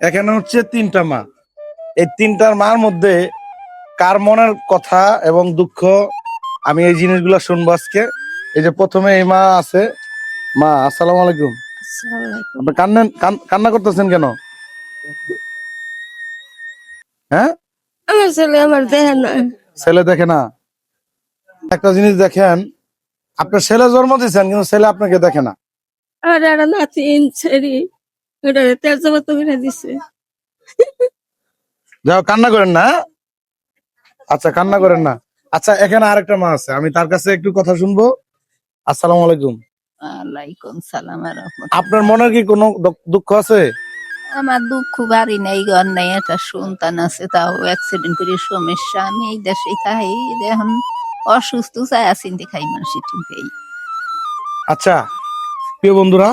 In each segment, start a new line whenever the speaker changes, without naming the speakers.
এখানে হচ্ছে তিনটা মা। এই তিনটার মার মধ্যে কার মনের কথা এবং দুঃখ আমি এই জিনিসগুলো শুনব আজকে। এই যে প্রথমে এই মা আছে। মা আসসালামু আলাইকুম। আপনি কান্নেন কান্না করতেছেন কেন? হ্যাঁ?
আমার ছেলে আমার দেহ না।
ছেলে দেখে না? একটা জিনিস দেখেন আপনার ছেলে জন্ম দিয়েছেন কিন্তু ছেলে আপনাকে দেখে না।
আর নাতিন ছেড়ি ওটা তেজবাত করে দিছে।
যাও কান্না করেন না হ্যাঁ? আচ্ছা কান্না করেন না। আচ্ছা এখানে আরেকটা মা আছে আমি তার কাছে একটু কথা শুনব। আসসালামু আলাইকুম।
ওয়ালাইকুম সালাম আর
আপনার মনে কি কোনো দুঃখ আছে?
আমার দুঃখ বাড়ি নেই ঘর নেই একটা সন্তান আছে তাও অ্যাক্সিডেন্ট করে সমস্যা আমি এই দেশে খাই এখন অসুস্থ চাই আসিনতে খাই মানুষের ঠিকই
আচ্ছা প্রিয় বন্ধুরা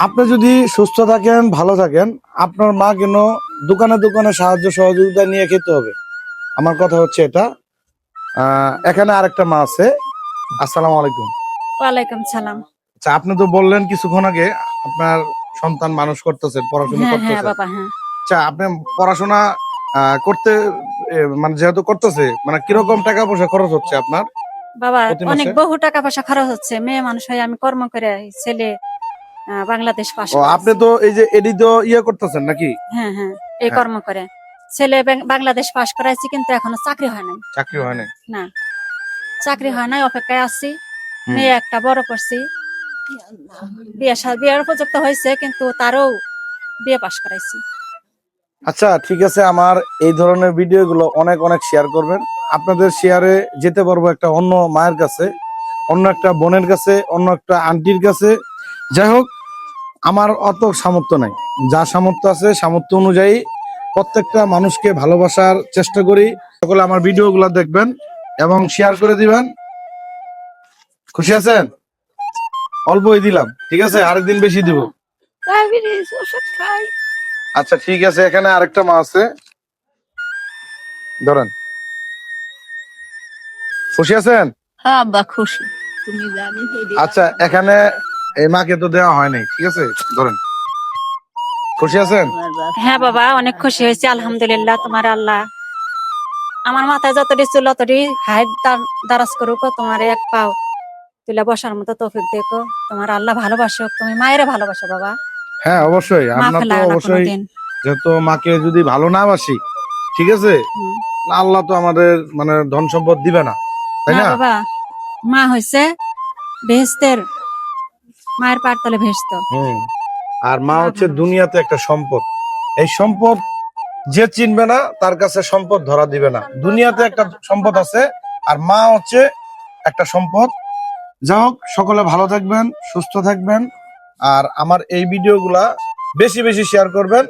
আপনি যদি সুস্থ থাকেন ভালো থাকেন আপনার মা কেন দোকানে দোকানে সাহায্য সহযোগিতা নিয়ে খেতে হবে? আমার কথা হচ্ছে এটা। এখানে আরেকটা মা আছে। আসসালামু আলাইকুম।
ওয়ালাইকুম সালাম।
আচ্ছা আপনি তো বললেন কিছুক্ষণ আগে আপনার সন্তান মানুষ করতেছেন পড়াশোনা
হ্যাঁ হ্যাঁ
করতেছেন
হ্যাঁ।
আচ্ছা আপনি পড়াশোনা করতে মানে যেহেতু করতেছে মানে কীরকম টাকা পয়সা খরচ হচ্ছে আপনার?
বাবা অনেক বহু টাকা পয়সা খরচ হচ্ছে। মেয়ে মানুষ হয়ে আমি কর্ম করে ছেলে বাংলাদেশ পাশ
ও আপনি তো এই যে এডি তো ইয়ে করতেছেন নাকি?
হ্যাঁ হ্যাঁ এই
হ্যাঁ।
কর্ম করে। ছেলে বাংলাদেশ পাশ করাইছি কিন্তু এখনও চাকরি হয় নাই।
চাকরি হয় না
না চাকরি হয় নাই অপেক্ষায় আছি। মেয়ে একটা বড় করছি। বিয়ে বিয়ের উপযুক্ত হয়েছে কিন্তু তারও বিয়ে পাশ করাইছি।
আচ্ছা ঠিক আছে আমার এই ধরনের ভিডিও গুলো অনেক অনেক শেয়ার করবেন। আপনাদের শেয়ারে যেতে পারব একটা অন্য মায়ের কাছে অন্য একটা বোনের কাছে অন্য একটা আন্টির কাছে। যাই হোক আমার অত সামর্থ্য নাই। যা সামর্থ্য আছে সামর্থ্য অনুযায়ী প্রত্যেকটা মানুষকে ভালোবাসার চেষ্টা করি। সকলে আমার ভিডিওগুলো দেখবেন এবং শেয়ার করে দিবেন। খুশি আছেন? অল্পই দিলাম। ঠিক আছে আরেকদিন বেশি দিব। আচ্ছা ঠিক আছে এখানে আরেকটা মা আছে। ধরেন। খুশি আছেন?
হ্যাঁ খুশি। তুমি জানি
আচ্ছা এখানে এই মাকে তো দেওয়া হয় নাই ঠিক আছে? ধরেন। খুশি আছেন?
হ্যাঁ বাবা অনেক খুশি হয়েছে আলহামদুলিল্লাহ তোমার আল্লাহ। আমার মাথায় যতটি চুল ততটি হাইট দারাজ করুক তোমার এক পাও তুলে বসার মতো তৌফিক দেখো। তোমার আল্লাহ ভালোবাসো তুমি মায়ের ভালোবাসো বাবা।
হ্যাঁ অবশ্যই। আমরা তো অবশ্যই যেহেতু মাকে যদি ভালো না বাসি ঠিক আছে? আল্লাহ তো আমাদের মানে ধন সম্পদ দিবে না তাই
না বাবা মা হয়েছে বেহেস্তের মায়ের পার তলে ভেসতো।
আর মা হচ্ছে দুনিয়াতে একটা সম্পদ। এই সম্পদ যে চিনবে না তার কাছে সম্পদ ধরা দিবে না। দুনিয়াতে একটা সম্পদ আছে আর মা হচ্ছে একটা সম্পদ। যা হোক সকলে ভালো থাকবেন সুস্থ থাকবেন আর আমার এই ভিডিওগুলা বেশি বেশি শেয়ার করবেন।